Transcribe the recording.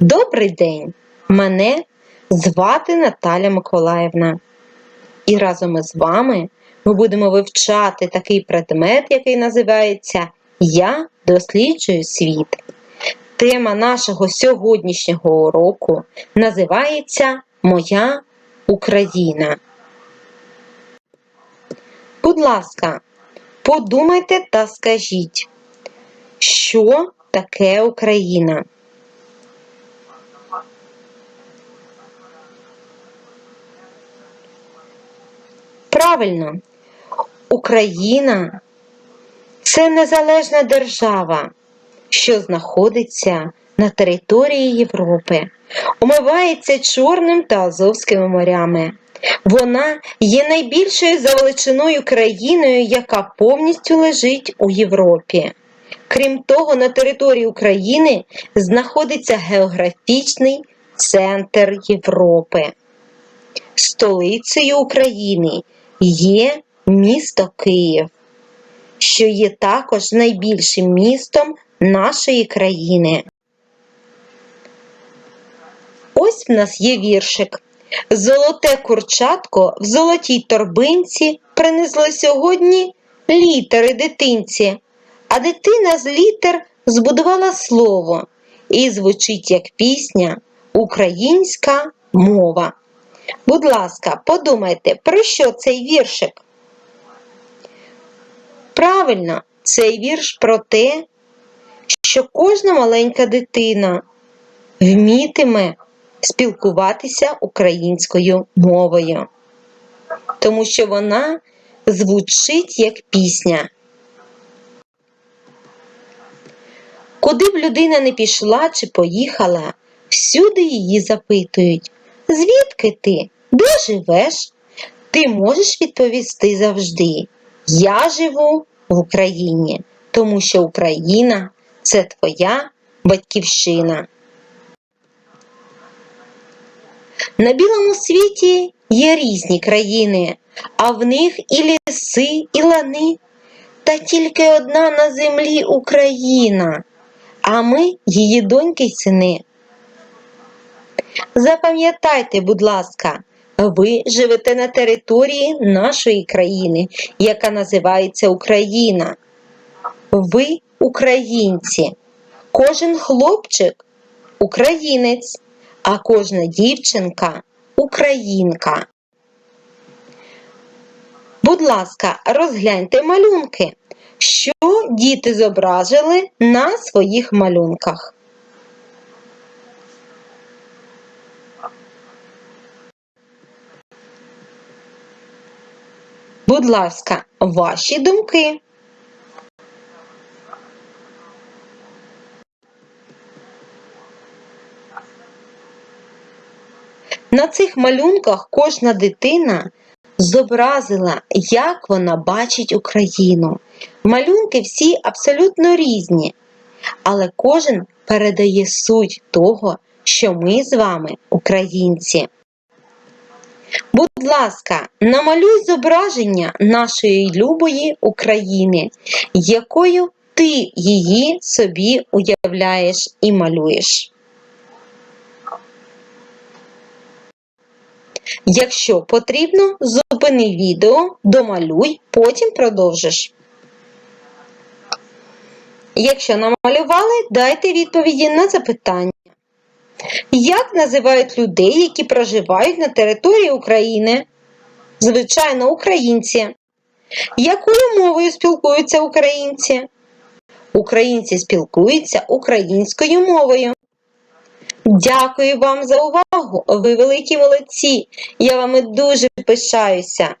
Добрий день! Мене звати Наталя Миколаївна. І разом із вами ми будемо вивчати такий предмет, який називається Я досліджую світ. Тема нашого сьогоднішнього уроку називається Моя Україна. Будь ласка, подумайте та скажіть, що таке Україна? Правильно, Україна це незалежна держава, що знаходиться на території Європи, омивається Чорним та Азовськими морями. Вона є найбільшою за величиною країною, яка повністю лежить у Європі. Крім того, на території України знаходиться географічний центр Європи. Столицею України є місто Київ, що є також найбільшим містом нашої країни. Ось в нас є віршик. Золоте курчатко в золотій торбинці принесло сьогодні літери дитинці, а дитина з літер збудувала слово і звучить як пісня Українська мова. Будь ласка, подумайте, про що цей віршик? Правильно, цей вірш про те, що кожна маленька дитина вмітиме спілкуватися українською мовою, тому що вона звучить як пісня. Куди б людина не пішла чи поїхала, всюди її запитують, звідки ти? Де живеш? Ти можеш відповісти завжди. Я живу в Україні, тому що Україна це твоя батьківщина. На білому світі є різні країни, а в них і ліси, і лани. Та тільки одна на землі Україна, а ми її доньки й сини. Запам'ятайте, будь ласка, ви живете на території нашої країни, яка називається Україна. Ви українці. Кожен хлопчик українець, а кожна дівчинка українка. Будь ласка, розгляньте малюнки, що діти зображили на своїх малюнках. Будь ласка, ваші думки. На цих малюнках кожна дитина зобразила, як вона бачить Україну. Малюнки всі абсолютно різні, але кожен передає суть того, що ми з вами українці. Будь ласка, намалюй зображення нашої любої України, якою ти її собі уявляєш і малюєш. Якщо потрібно, зупини відео, домалюй, потім продовжиш. Якщо намалювали, дайте відповіді на запитання. Як називають людей, які проживають на території України? Звичайно, українці. Якою мовою спілкуються українці? Українці спілкуються українською мовою. Дякую вам за увагу. Ви великі молодці. Я вами дуже пишаюся.